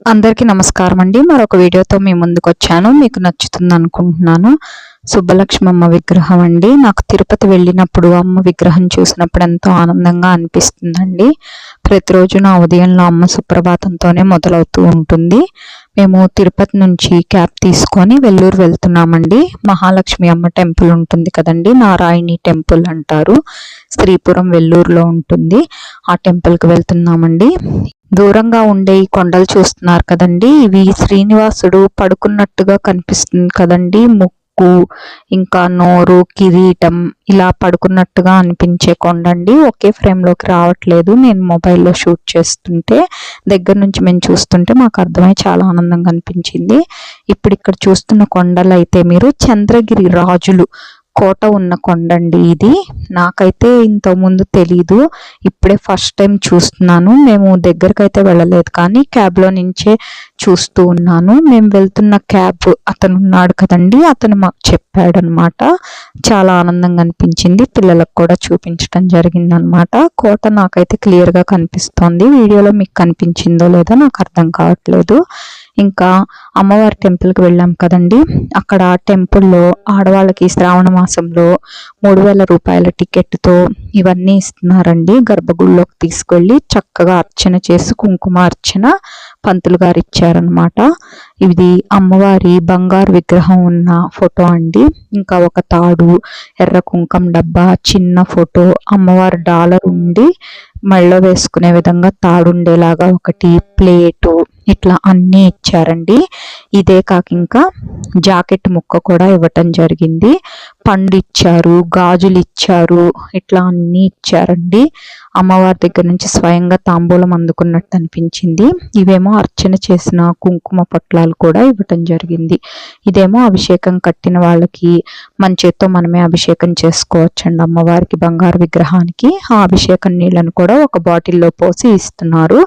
అందరికీ నమస్కారం అండి. మరొక వీడియోతో మీ ముందుకు వచ్చాను మీకు నచ్చుతుంది అనుకుంటున్నాను. సుబ్బలక్ష్మమ్మ విగ్రహం అండి. నాకు తిరుపతి వెళ్ళినప్పుడు అమ్మ విగ్రహం చూసినప్పుడు ఎంతో ఆనందంగా అనిపిస్తుందండి. ప్రతిరోజు నా ఉదయంలో అమ్మ సుప్రభాతంతోనే మొదలవుతూ ఉంటుంది. మేము తిరుపతి నుంచి క్యాబ్ తీసుకొని వెల్లూరు వెళ్తున్నామండి. మహాలక్ష్మి అమ్మ టెంపుల్ ఉంటుంది కదండి. నారాయణి టెంపుల్ అంటారు. శ్రీపురం వెల్లూరులో ఉంటుంది. ఆ టెంపుల్కి వెళ్తున్నామండి. దూరంగా ఉండే ఈ కొండలు చూస్తున్నారు కదండి. ఇవి శ్రీనివాసుడు పడుకున్నట్టుగా కనిపిస్తుంది కదండి. ముక్కు ఇంకా నోరు కిరీటం ఇలా పడుకున్నట్టుగా అనిపించే కొండండి. ఒకే ఫ్రేమ్లోకి రావట్లేదు. నేను మొబైల్లో షూట్ చేస్తుంటే దగ్గర నుంచి మేము చూస్తుంటే మాకు అర్థమై చాలా ఆనందంగా అనిపించింది. ఇప్పుడు ఇక్కడ చూస్తున్న కొండలు అయితే మీరు చంద్రగిరి రాజులు కోట ఉన్న కొండండి ఇది. నాకైతే ఇంతకుముందు తెలీదు. ఇప్పుడే ఫస్ట్ టైం చూస్తున్నాను. మేము దగ్గరికి అయితే వెళ్ళలేదు కానీ క్యాబ్లో నుంచే చూస్తూ ఉన్నాను. మేము వెళ్తున్న క్యాబ్ అతను ఉన్నాడు కదండి అతను మాకు చెప్పాడు అనమాట చాలా ఆనందంగా అనిపించింది. పిల్లలకు కూడా చూపించడం జరిగిందనమాట. కోట నాకైతే క్లియర్గా కనిపిస్తోంది. వీడియోలో మీకు కనిపించిందో లేదో నాకు అర్థం కావట్లేదు. ఇంకా అమ్మవారి టెంపుల్కి వెళ్ళాం కదండి. అక్కడ టెంపుల్లో ఆడవాళ్ళకి శ్రావణ మాసంలో మూడు వేల రూపాయల టికెట్తో ఇవన్నీ ఇస్తున్నారండి. గర్భగుడిలోకి తీసుకెళ్ళి చక్కగా అర్చన చేసి కుంకుమ అర్చన పంతులు గారు ఇచ్చారనమాట ఇది అమ్మవారి బంగారు విగ్రహం ఉన్న ఫోటో అండి. ఇంకా ఒక తాడు ఎర్ర కుంకం డబ్బా చిన్న ఫోటో అమ్మవారి డాలర్ ఉండి మళ్ళీ వేసుకునే విధంగా తాడుండేలాగా ఒకటి ప్లేటు ఇట్లా అన్నీ ఇచ్చారండి. ఇదే కాక ఇంకా జాకెట్ ముక్క కూడా ఇవ్వటం జరిగింది. పండు ఇచ్చారు గాజులు ఇచ్చారు ఇట్లా అన్నీ ఇచ్చారండి. అమ్మవారి దగ్గర నుంచి స్వయంగా తాంబూలం అందుకున్నట్టు అనిపించింది. ఇవేమో అర్చన చేసిన కుంకుమ పొట్లాలు కూడా ఇవ్వటం జరిగింది. ఇదేమో అభిషేకం కట్టిన వాళ్ళకి మన చేత్తో మనమే అభిషేకం చేసుకోవచ్చండి. అమ్మవారికి బంగారు విగ్రహానికి ఆ అభిషేకం నీళ్ళను కూడా ఒక బాటిల్లో పోసి ఇస్తున్నారు.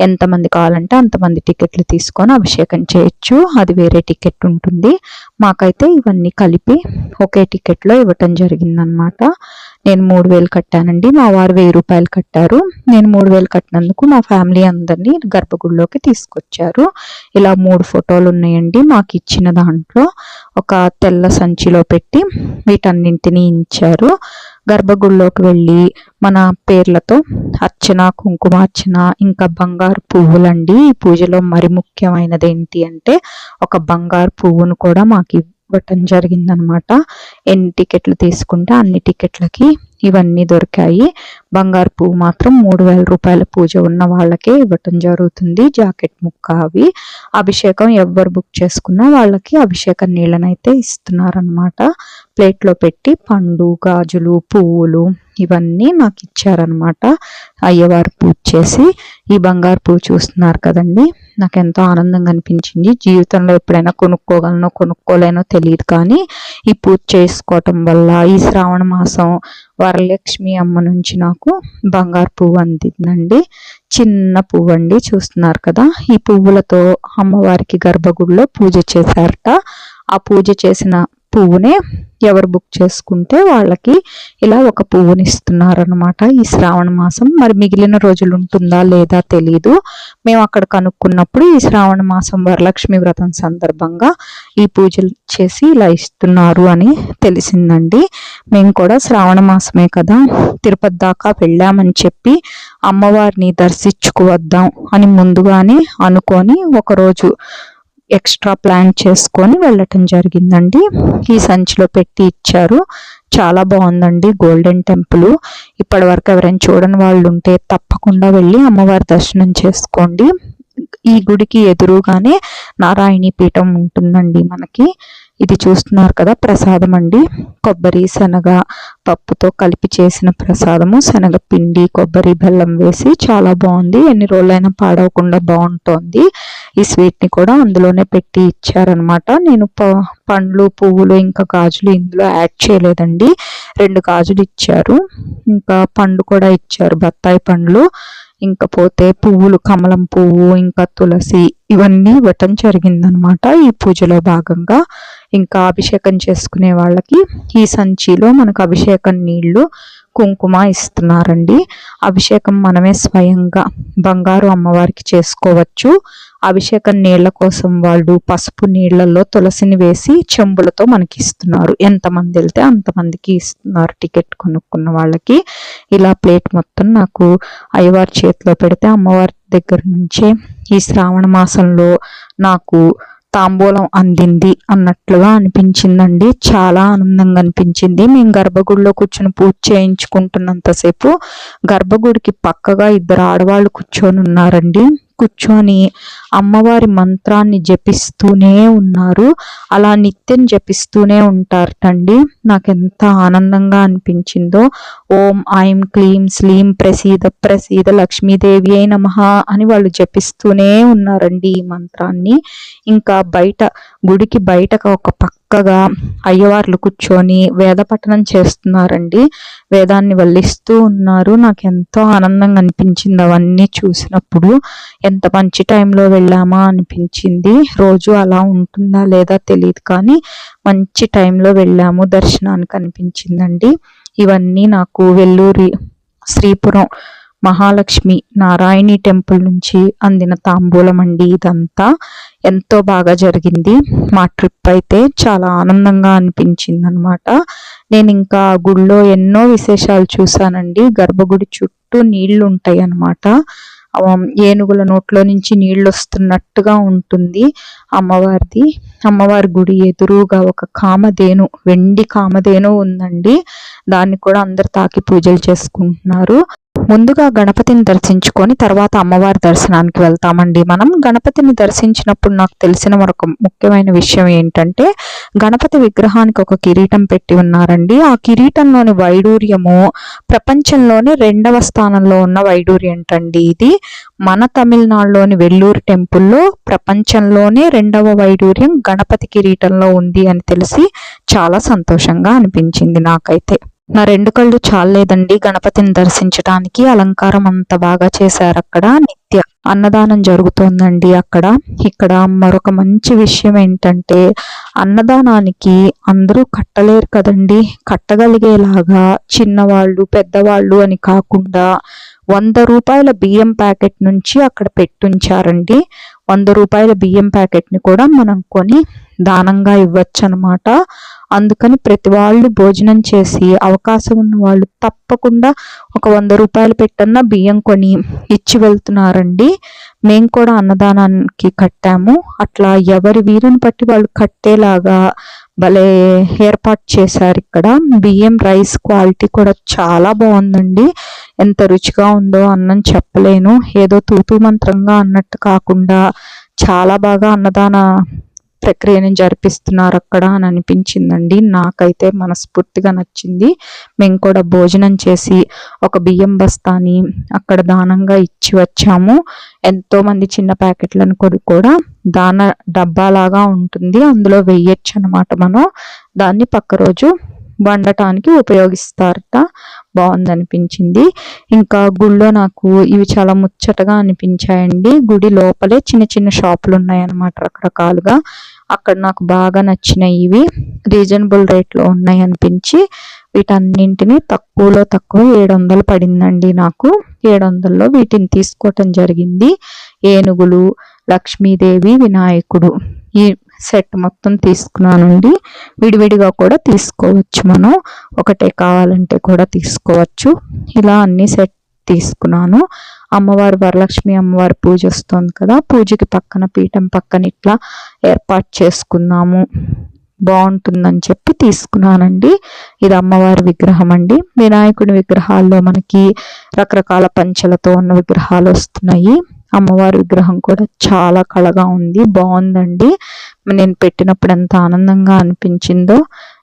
ఎంతమంది కావాలంటే అంతమంది టికెట్లు తీసుకొని అభిషేకం చేయొచ్చు. అది వేరే టికెట్ ఉంటుంది. మాకైతే ఇవన్నీ కలిపి ఒకే టికెట్లో ఇవ్వటం జరిగిందనమాట. నేను మూడు వేలు కట్టానండి. మా వారు వెయ్యి రూపాయలు కట్టారు. నేను మూడు వేలు కట్టినందుకు మా ఫ్యామిలీ అందరినీ గర్భగుడిలోకి తీసుకొచ్చారు. ఇలా మూడు ఫోటోలు ఉన్నాయండి. మాకు ఇచ్చిన దాంట్లో ఒక తెల్ల సంచిలో పెట్టి వీటన్నింటినీ ఇచ్చారు. గర్భగుడిలోకి వెళ్ళి మన పేర్లతో అర్చన కుంకుమార్చన ఇంకా బంగారు పువ్వులండి. ఈ పూజలో మరి ముఖ్యమైనది ఏంటి అంటే ఒక బంగారు పువ్వును కూడా మాకు ఇవ్వటం జరిగిందనమాట. ఎన్ని టికెట్లు తీసుకుంటే అన్ని టికెట్లకి ఇవన్నీ దొరికాయి. బంగారు పువ్వు మాత్రం మూడు వేల రూపాయల పూజ ఉన్న వాళ్ళకే ఇవ్వటం జరుగుతుంది. జాకెట్ ముక్క అవి. అభిషేకం ఎవరు బుక్ చేసుకున్నా వాళ్ళకి అభిషేకం నీళ్ళనైతే ఇస్తున్నారనమాట. ప్లేట్లో పెట్టి పండు గాజులు పువ్వులు ఇవన్నీ నాకు ఇచ్చారనమాట అయ్యవారు పూజ చేసి ఈ బంగారు పువ్వు చూస్తున్నారు కదండి. నాకు ఎంతో ఆనందంగా అనిపించింది. జీవితంలో ఎప్పుడైనా కొనుక్కోగలనో కొనుక్కోలేనో తెలియదు కానీ ఈ పూజ చేసుకోవటం వల్ల ఈ శ్రావణ మాసం వరలక్ష్మి అమ్మ నుంచి నాకు బంగారు పువ్వు అందిందండి. చిన్న పువ్వు అండి చూస్తున్నారు కదా. ఈ పువ్వులతో అమ్మవారికి గర్భగుడిలో పూజ చేశారట. ఆ పూజ చేసిన పువ్వునే ఎవరు బుక్ చేసుకుంటే వాళ్ళకి ఇలా ఒక పువ్వుని ఇస్తున్నారనమాట ఈ శ్రావణ మాసం. మరి మిగిలిన రోజులు ఉంటుందా లేదా తెలీదు. మేము అక్కడ కనుక్కున్నప్పుడు ఈ శ్రావణ మాసం వరలక్ష్మి వ్రతం సందర్భంగా ఈ పూజలు చేసి ఇలా ఇస్తున్నారు అని తెలిసిందండి. మేము కూడా శ్రావణ మాసమే కదా తిరుపతి దాకా వెళ్ళామని చెప్పి అమ్మవారిని దర్శించుకు వద్దాం అని ముందుగానే అనుకొని ఒకరోజు ఎక్స్ట్రా ప్లాన్ చేసుకొని వెళ్ళటం జరిగిందండి. ఈ సంచిలో పెట్టి ఇచ్చారు. చాలా బాగుందండి. Golden temple. ఇప్పటి వరకు ఎవరైనా చూడని వాళ్ళు ఉంటే తప్పకుండా వెళ్ళి అమ్మవారి దర్శనం చేసుకోండి. ఈ గుడికి ఎదురుగానే నారాయణి పీఠం ఉంటుందండి మనకి. ఇది చూస్తున్నారు కదా ప్రసాదం అండి. కొబ్బరి శనగ పప్పుతో కలిపి చేసిన ప్రసాదము. శనగ పిండి కొబ్బరి బెల్లం వేసి చాలా బాగుంది. ఎన్ని రోజులైనా పాడవకుండా బాగుంటుంది. ఈ స్వీట్ని కూడా అందులోనే పెట్టి ఇచ్చారనమాట నేను పండ్లు పువ్వులు ఇంకా గాజులు ఇందులో యాడ్ చేయలేదండి. రెండు గాజులు ఇచ్చారు. ఇంకా పండు కూడా ఇచ్చారు. బత్తాయి పండ్లు ఇంకా పోతే పువ్వులు కమలం పువ్వు ఇంకా తులసి ఇవన్నీ ఇవ్వటం జరిగిందనమాట ఈ పూజలో భాగంగా. ఇంకా అభిషేకం చేసుకునే వాళ్ళకి ఈ సంచిలో మనకు అభిషేకం నీళ్ళు కుంకుమ ఇస్తున్నారండి. అభిషేకం మనమే స్వయంగా బంగారు అమ్మవారికి చేసుకోవచ్చు. అభిషేకం నీళ్ళ కోసం వాళ్ళు పసుపు నీళ్ళలో తులసిని వేసి చెంబులతో మనకి ఇస్తున్నారు. ఎంతమంది వెళ్తే అంతమందికి ఇస్తున్నారు టికెట్ కొనుక్కున్న వాళ్ళకి. ఇలా ప్లేట్ మొత్తం నాకు అయ్యవారి చేతిలో పెడితే అమ్మవారి దగ్గర నుంచే ఈ శ్రావణ మాసంలో నాకు తాంబూలం అందింది అన్నట్లుగా అనిపించిందండి. చాలా ఆనందంగా అనిపించింది. మేము గర్భగుడిలో కూర్చొని పూజ చేయించుకుంటున్నంతసేపు గర్భగుడికి పక్కగా ఇద్దరు ఆడవాళ్ళు కూర్చొని ఉన్నారండి. కూర్చొని అమ్మవారి మంత్రాన్ని జపిస్తూనే ఉన్నారు. అలా నిత్యం జపిస్తూనే ఉంటారటండి. నాకు ఎంత ఆనందంగా అనిపించిందో. ఓం ఐం క్లీం స్లీం ప్రసీద ప్రసీద లక్ష్మీదేవి అయి నమ అని వాళ్ళు జపిస్తూనే ఉన్నారండి ఈ మంత్రాన్ని. ఇంకా బయట గుడికి బయటకు ఒక పక్క చక్కగా అయ్యవార్లు కూర్చొని వేద పఠనం చేస్తున్నారండి. వేదాన్ని వల్లిస్తూ ఉన్నారు. నాకు ఎంతో ఆనందంగా అనిపించింది అవన్నీ చూసినప్పుడు. ఎంత మంచి టైంలో వెళ్ళామా అనిపించింది. రోజు అలా ఉంటుందా లేదా తెలియదు కానీ మంచి టైంలో వెళ్ళాము. దర్శనానికి అనిపించిందండి. ఇవన్నీ నాకు వెల్లూరి శ్రీపురం మహాలక్ష్మి నారాయణి టెంపుల్ నుంచి అందిన తాంబూలం అండి ఇదంతా. ఎంతో బాగా జరిగింది. మా ట్రిప్ అయితే చాలా ఆనందంగా అనిపించింది అనమాట నేను ఇంకా గుడిలో ఎన్నో విశేషాలు చూశానండి. గర్భగుడి చుట్టూ నీళ్ళు ఉంటాయి అన్నమాట ఏనుగుల నోట్లో నుంచి నీళ్ళు వస్తున్నట్టుగా ఉంటుంది అమ్మవారిది. అమ్మవారి గుడి ఎదురుగా ఒక కామధేను వెండి కామధేను ఉందండి. దాన్ని కూడా అందరు తాకి పూజలు చేసుకుంటున్నారు. ముందుగా గణపతిని దర్శించుకొని తర్వాత అమ్మవారి దర్శనానికి వెళ్తామండి. మనం గణపతిని దర్శించినప్పుడు నాకు తెలిసిన మరొక ముఖ్యమైన విషయం ఏంటంటే గణపతి విగ్రహానికి ఒక కిరీటం పెట్టి ఉన్నారండి. ఆ కిరీటంలోని వైడూర్యము ప్రపంచంలోనే రెండవ స్థానంలో ఉన్న వైడూర్యం అండి ఇది. మన తమిళనాడులోని వెల్లూరు టెంపుల్లో ప్రపంచంలోనే రెండవ వైడూర్యం గణపతి కిరీటంలో ఉంది అని తెలిసి చాలా సంతోషంగా అనిపించింది నాకైతే. నా రెండు కళ్ళు చాలేదండి గణపతిని దర్శించటానికి. అలంకారం అంత బాగా చేశారు అక్కడ నిత్య. అన్నదానం జరుగుతోందండి అక్కడ. ఇక్కడ మరొక మంచి విషయం ఏంటంటే అన్నదానానికి అందరూ కట్టలేరు కదండి. కట్టగలిగేలాగా చిన్నవాళ్ళు పెద్దవాళ్ళు అని కాకుండా వంద రూపాయల బియ్యం ప్యాకెట్ నుంచి అక్కడ పెట్టుంచారండి. వంద రూపాయల బియ్యం ప్యాకెట్ని కూడా మనం కొని దానంగా ఇవ్వచ్చు అనమాట అందుకని ప్రతి వాళ్ళు భోజనం చేసి అవకాశం ఉన్న వాళ్ళు తప్పకుండా ఒక వంద రూపాయలు పెట్టన్న బియ్యం కొని ఇచ్చి వెళ్తున్నారండి. మేము కూడా అన్నదానానికి కట్టాము. అట్లా ఎవరి వీరుని బట్టి వాళ్ళు కట్టేలాగా భలే ఏర్పాటు చేశారు ఇక్కడ. బియ్యం రైస్ క్వాలిటీ కూడా చాలా బాగుందండి. ఎంత రుచిగా ఉందో అన్నం చెప్పలేను. ఏదో తూతూ మంత్రంగా అన్నట్టు కాకుండా చాలా బాగా అన్నదాన ప్రక్రియని జరిపిస్తున్నారు అక్కడ అని అనిపించిందండి. నాకైతే మనస్ఫూర్తిగా నచ్చింది. మేము కూడా భోజనం చేసి ఒక బియ్యం బస్తాని అక్కడ దానంగా ఇచ్చి వచ్చాము. ఎంతోమంది చిన్న ప్యాకెట్లను కొని కూడా దాన డబ్బాలాగా ఉంటుంది. అందులో వెయ్యొచ్చు అనమాట మనం. దాన్ని పక్క రోజు వండటానికి ఉపయోగిస్తారట. బాగుంది అనిపించింది ఇంకా గుడిలో నాకు ఇవి చాలా ముచ్చటగా అనిపించాయండి. గుడి లోపలే చిన్న చిన్న షాపులు ఉన్నాయన్నమాట రకరకాలుగా. అక్కడ నాకు బాగా నచ్చినాయి ఇవి. రీజనబుల్ రేట్లో ఉన్నాయి అనిపించి వీటన్నింటినీ తక్కువలో తక్కువ ఏడు వందలు పడిందండి నాకు. ఏడు వందల్లో వీటిని తీసుకోవటం జరిగింది. ఏనుగులు లక్ష్మీదేవి వినాయకుడు ఈ సెట్ మొత్తం తీసుకున్నానండి. విడివిడిగా కూడా తీసుకోవచ్చు మనం. ఒకటే కావాలంటే కూడా తీసుకోవచ్చు. ఇలా అన్ని సెట్ తీసుకున్నాను. అమ్మవారు వరలక్ష్మి అమ్మవారి పూజ వస్తుంది కదా పూజకి పక్కన పీఠం పక్కన ఇట్లా ఏర్పాటు చేసుకున్నాము. బాగుంటుందని చెప్పి తీసుకున్నానండి. ఇది అమ్మవారి విగ్రహం అండి. వినాయకుడి విగ్రహాల్లో మనకి రకరకాల పంచలతో ఉన్న విగ్రహాలు వస్తున్నాయి. అమ్మవారి విగ్రహం కూడా చాలా కళగా ఉంది బాగుందండి. నేను పెట్టినప్పుడు ఎంత ఆనందంగా అనిపించిందో.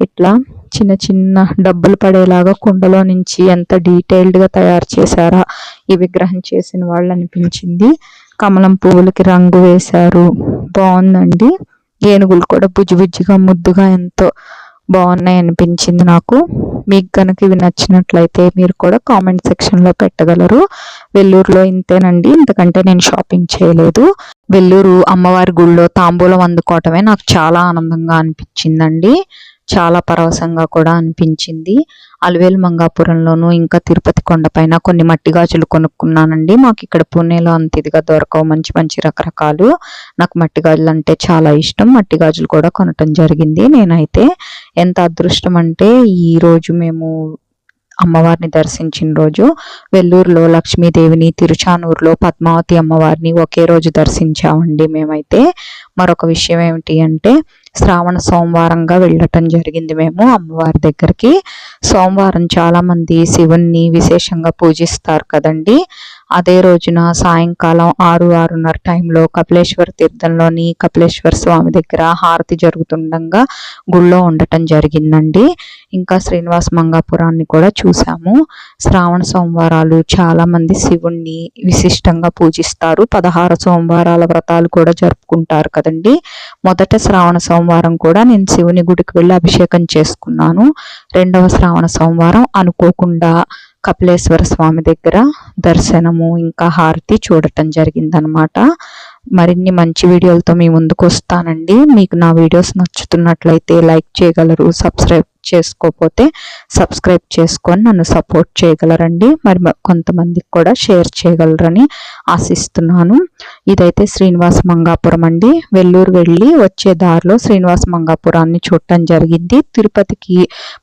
ఇట్లా చిన్న చిన్న డబ్బులు పడేలాగా కుండలో నుంచి ఎంత డీటెయిల్డ్గా తయారు చేశారా ఈ విగ్రహం చేసిన వాళ్ళు అనిపించింది. కమలం పువ్వులకి రంగు వేశారు. బాగుందండి. ఏనుగులు కూడా బుజ్జి బుజ్జిగా ముద్దుగా ఎంతో బాగున్నాయి అనిపించింది నాకు. మీకు కనుక ఇవి నచ్చినట్లయితే మీరు కూడా కామెంట్ సెక్షన్లో పెట్టగలరు. వెల్లూరులో ఇంతేనండి. ఇంతకంటే నేను షాపింగ్ చేయలేదు. వెల్లూరు అమ్మవారి గుళ్ళో తాంబూలం అందుకోవటమే నాకు చాలా ఆనందంగా అనిపించిందండి. చాలా పరవశంగా కూడా అనిపించింది. అలవేలు మంగాపురంలోను ఇంకా తిరుపతి కొండపైన కొన్ని మట్టి గాజులు కొనుక్కున్నానండి. మాకు ఇక్కడ పూణేలో అంత ఇదిగా దొరకవు. మంచి మంచి రకరకాలు. నాకు మట్టి గాజులు అంటే చాలా ఇష్టం. మట్టి గాజులు కూడా కొనటం జరిగింది. నేనైతే ఎంత అదృష్టం అంటే ఈరోజు మేము అమ్మవారిని దర్శించిన రోజు వెల్లూరులో లక్ష్మీదేవిని తిరుచానూరులో పద్మావతి అమ్మవారిని ఒకే రోజు దర్శించామండి మేమైతే. మరొక విషయం ఏమిటి అంటే శ్రావణ సోమవారంగా వెళ్ళటం జరిగింది మేము అమ్మవారి దగ్గరికి. సోమవారం చాలామంది శివుణ్ణి విశేషంగా పూజిస్తారు కదండి. అదే రోజున సాయంకాలం ఆరు ఆరున్నర టైంలో కపిలేశ్వర తీర్థంలోని కపిలేశ్వర స్వామి దగ్గర హారతి జరుగుతుండగా గుళ్ళో ఉండటం జరిగిందండి. ఇంకా శ్రీనివాస మంగాపురాన్ని కూడా చూసాము శ్రావణ సోమవారాలు చాలా మంది శివుణ్ణి విశిష్టంగా పూజిస్తారు. పదహారు సోమవారాల వ్రతాలు కూడా జరుపుకుంటారు కదండి. మొదట శ్రావణ సోమవారం కూడా నేను శివుని గుడికి వెళ్ళి అభిషేకం చేసుకున్నాను. రెండవ శ్రావణ సోమవారం అనుకోకుండా కపిలేశ్వర స్వామి దగ్గర దర్శనము ఇంకా హారతి చూడటం జరిగిందనమాట మరిన్ని మంచి వీడియోలతో మీ ముందుకు వస్తానండి. మీకు నా వీడియోస్ నచ్చుతున్నట్లయితే లైక్ చేయగలరు సబ్స్క్రైబ్ చేసుకోకపోతే సబ్స్క్రైబ్ చేసుకొని నన్ను సపోర్ట్ చేయగలరండి. మరి కొంతమందికి కూడా షేర్ చేయగలరని ఆశిస్తున్నాను. ఇదైతే శ్రీనివాస మంగాపురం అండి. వెల్లూరు వెళ్ళి వచ్చే దారిలో శ్రీనివాస మంగాపురాన్ని చూడటం జరిగింది. తిరుపతికి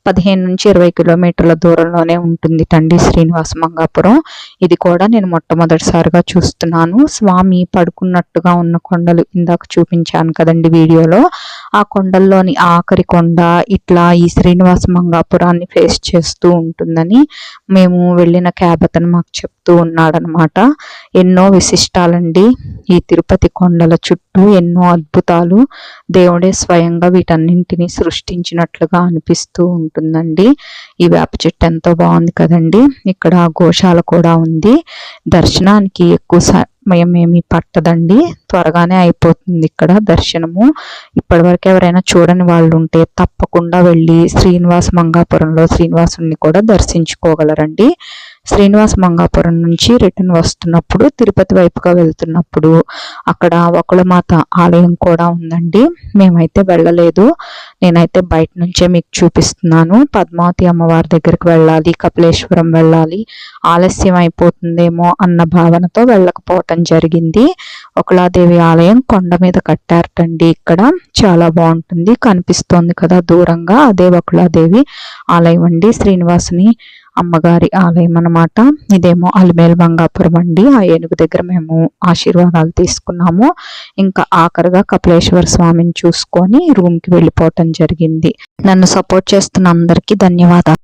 పదిహేను నుంచి ఇరవై కిలోమీటర్ల దూరంలోనే ఉంటుంది అండి శ్రీనివాస మంగాపురం. ఇది కూడా నేను మొట్టమొదటిసారిగా చూస్తున్నాను. స్వామి పడుకున్నట్టుగా ఉన్న కొండలు ఇందాక చూపించాను కదండి వీడియోలో. ఆ కొండల్లోని ఆఖరి కొండ ఇట్లా ఈ శ్రీనివాస మంగాపురాన్ని ఫేస్ చేస్తూ ఉంటుందని మేము వెళ్ళిన క్యాబ్ అతను మాకు చెప్తూ ఉన్నాడనమాట. ఎన్నో విశిష్టాలండి ఈ తిరుపతి కొండల చుట్టూ ఎన్నో అద్భుతాలు దేవుడే స్వయంగా వీటన్నింటినీ సృష్టించినట్లుగా అనిపిస్తూ ఉంటుందండి. ఈ వేప చెట్టు ఎంతో బాగుంది కదండి. ఇక్కడ గోశాల కూడా ఉంది. దర్శనానికి ఎక్కువ సమయం పట్టదండి. త్వరగానే అయిపోతుంది ఇక్కడ దర్శనము. ఇప్పటివరకు ఎవరైనా చూడని వాళ్ళు ఉంటే తప్పకుండా వెళ్ళి శ్రీనివాస మంగాపురంలో శ్రీనివాసుని కూడా దర్శించుకోగలరండి. శ్రీనివాస మంగాపురం నుంచి రిటర్న్ వస్తున్నప్పుడు తిరుపతి వైపుగా వెళ్తున్నప్పుడు అక్కడ ఒకళమాత ఆలయం కూడా ఉందండి. మేమైతే వెళ్ళలేదు. నేనైతే బయట నుంచే మీకు చూపిస్తున్నాను. పద్మావతి అమ్మవారి దగ్గరికి వెళ్ళాలి కపిలేశ్వరం వెళ్ళాలి ఆలస్యం అయిపోతుందేమో అన్న భావనతో వెళ్ళకపోవటం జరిగింది. ఒకలాదేవి ఆలయం కొండ మీద కట్టారటండి ఇక్కడ. చాలా బాగుంటుంది. కనిపిస్తోంది కదా దూరంగా. అదే ఒకలాదేవి ఆలయం అండి. శ్రీనివాసుని అమ్మగారి ఆలయం అనమాట ఇదేమో అలిమేల్ బంగాపురం అండి. ఆ ఏనుగు దగ్గర మేము ఆశీర్వాదాలు తీసుకున్నాము. ఇంకా ఆఖరిగా కపిలేశ్వర స్వామిని చూసుకొని రూమ్కి వెళ్ళిపోవటం జరిగింది. నన్ను సపోర్ట్ చేస్తున్న అందరికీ ధన్యవాదాలు.